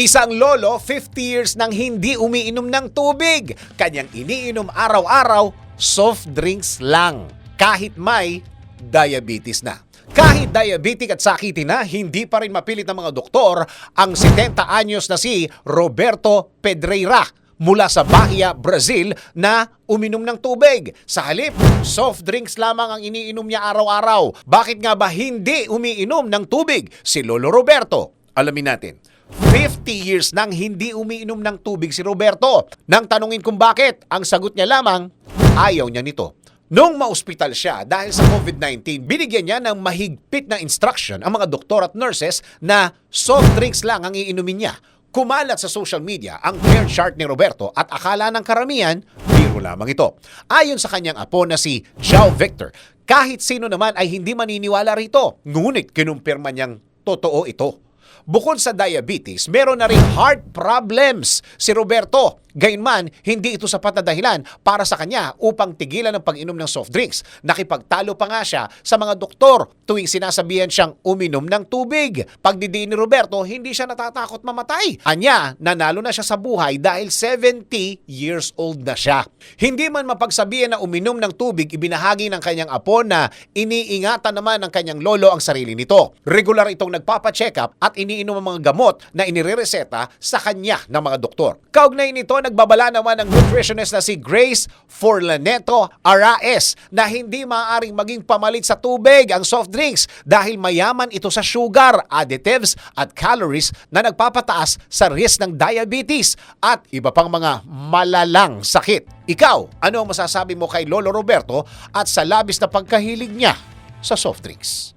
Isang lolo, 50 years nang hindi umiinom ng tubig. Kanyang iniinom araw-araw, soft drinks lang. Kahit may diabetes na. Kahit diabetic at sakitin na, hindi pa rin mapilit ng mga doktor ang 70 anyos na si Roberto Pedreira mula sa Bahia, Brazil na uminom ng tubig. Sa halip, soft drinks lamang ang iniinom niya araw-araw. Bakit nga ba hindi umiinom ng tubig si Lolo Roberto? Alamin natin. 50 years nang hindi umiinom ng tubig si Roberto. Nang tanungin kung bakit, ang sagot niya lamang, ayaw niya nito. Nung maospital siya dahil sa COVID-19, binigyan niya ng mahigpit na instruction ang mga doktor at nurses na soft drinks lang ang iinumin niya. Kumalat sa social media ang care chart ni Roberto at akala ng karamihan, biro lamang ito. Ayon sa kanyang apo na si Jao Victor, kahit sino naman ay hindi maniniwala rito. Ngunit kinumpirma niyang totoo ito. Bukod sa diabetes, meron na rin heart problems si Roberto. Gayunman, hindi ito sapat na dahilan para sa kanya upang tigilan ang pag-inom ng soft drinks. Nakipagtalo pa nga siya sa mga doktor tuwing sinasabihan siyang uminom ng tubig. Pagdidiin ni Roberto, hindi siya natatakot mamatay. Anya, nanalo na siya sa buhay dahil 70 years old na siya. Hindi man mapagsabihan na uminom ng tubig, ibinahagi ng kanyang apo na iniingatan naman ng kanyang lolo ang sarili nito. Regular itong nagpapacheck up at iniinom ang mga gamot na inirereseta sa kanya ng mga doktor. Kaugnay nito, nagbabala naman ng nutritionist na si Grace Forlaneto Araes na hindi maaaring maging pamalit sa tubig ang soft drinks dahil mayaman ito sa sugar, additives at calories na nagpapataas sa risk ng diabetes at iba pang mga malalang sakit. Ikaw, ano ang masasabi mo kay Lolo Roberto at sa labis na pagkahilig niya sa soft drinks?